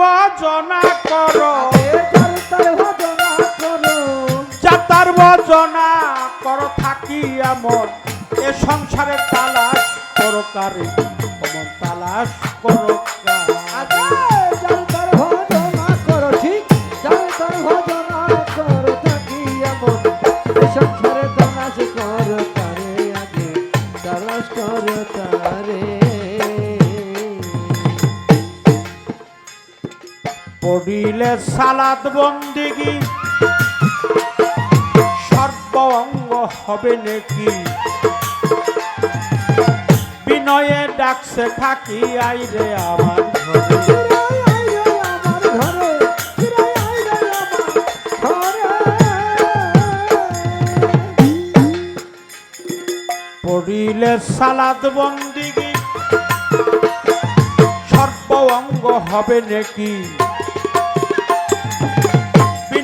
ভজনা করো। যাতার ভজনা করো, থাকি এমন এ সংসারে তালাশ করো কারে? অমন তালাশ করো কারে। ভজনা করো ঠিক ভজনা করো, থাকি এমন এই সংসারে পড়িলে সালাদ বন্দিগি। সর্ব অঙ্গ হবে নাকি। বিনয়ে ডাকছে থাকি আইরে আমার পড়িলে সালাদ বন্দিগি। সর্ব অঙ্গ হবে নাকি।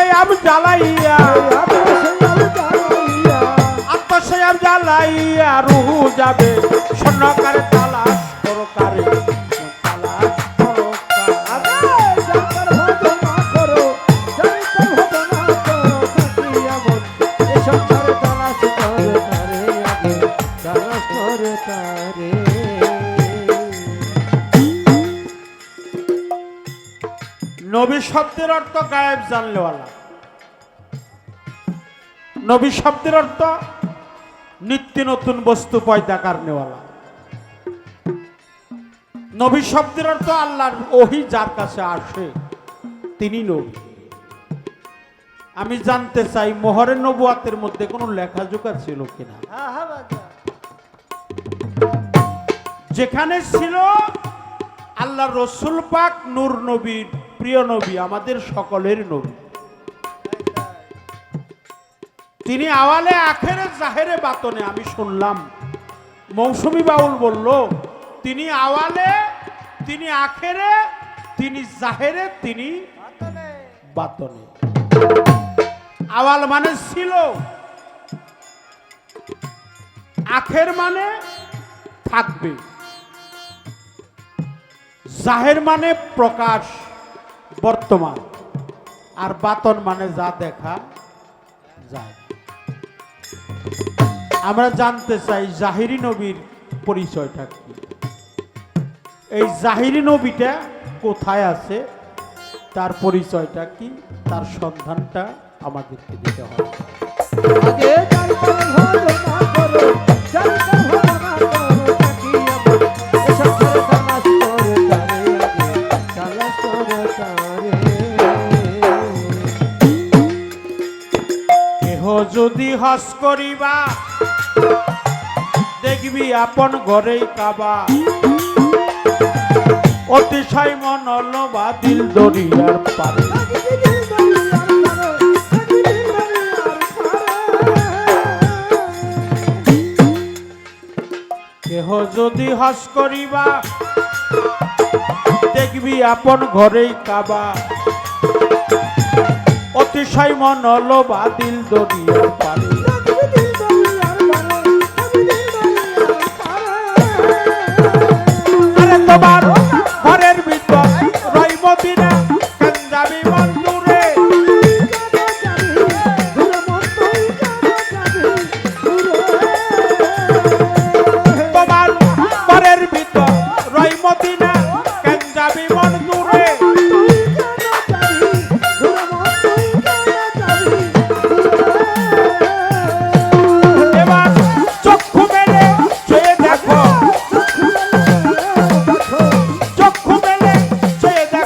আত্মসয়াম জ্বালাইয়া আত্মসয়াম জ্বালাইয়া রুহু যাবে স্বর্ণকারে তালাশ নবী শব্দের অর্থ গায়েব জানলেওয়ালা। নবী শব্দের অর্থ নিত্য নতুন বস্তু পয়দা কারণেওয়ালা নবী শব্দের অর্থ আল্লাহর ওহি যার কাছে আসে, তিনি নবী। আমি জানতে চাই, মোহরের নবুয়াতের মধ্যে কোনো লেখাজোখা ছিল কিনা? যেখানে ছিল আল্লাহ রসুল পাক নূর নবীর প্রিয় নবী, আমাদের সকলের নবী। তিনি আওয়ালে আখেরে জাহেরে বাতনে, আমি শুনলাম। মৌসুমী বাউল বলল, তিনি আওয়ালে, তিনি আখেরে, তিনি জাহেরে, তিনি বাতনে। আওয়াল মানে ছিল। আখের মানে থাকবে। জাহের মানে প্রকাশ। বর্তমান। আর বাতন মানে যা দেখা, যায়। আমরা জানতে চাই জাহিরি নবীর পরিচয়টা কি? এই জাহিরি নবীটা কোথায় আছে? তার পরিচয়টা কি? তার সন্ধানটা আমাদেরকে দিতে হবে। হস করিবা। দেখবি আপন ঘরেই কাবা। অতিশয় মন বা দিল দরিয়ার পারে। কেহ যদি হস করিবা, দেখবি আপন ঘরেই কাবা। অতিশয় মন বা দিল দরিয়ার পারে।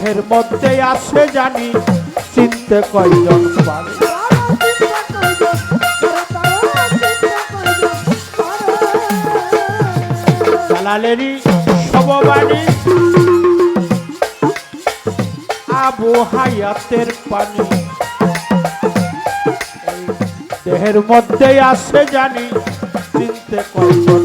দেহের মধ্যে আছে জানি চিনতে কয়জন সববাণী আবু পানি। দেহের মধ্যে আছে জানি চিনতে কয়জন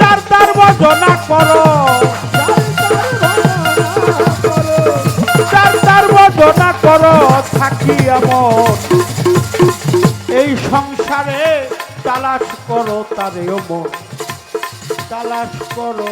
তার বদনা করো তার থাকি এমন এই সংসারে তালাশ করো তারে মন তালাশ করো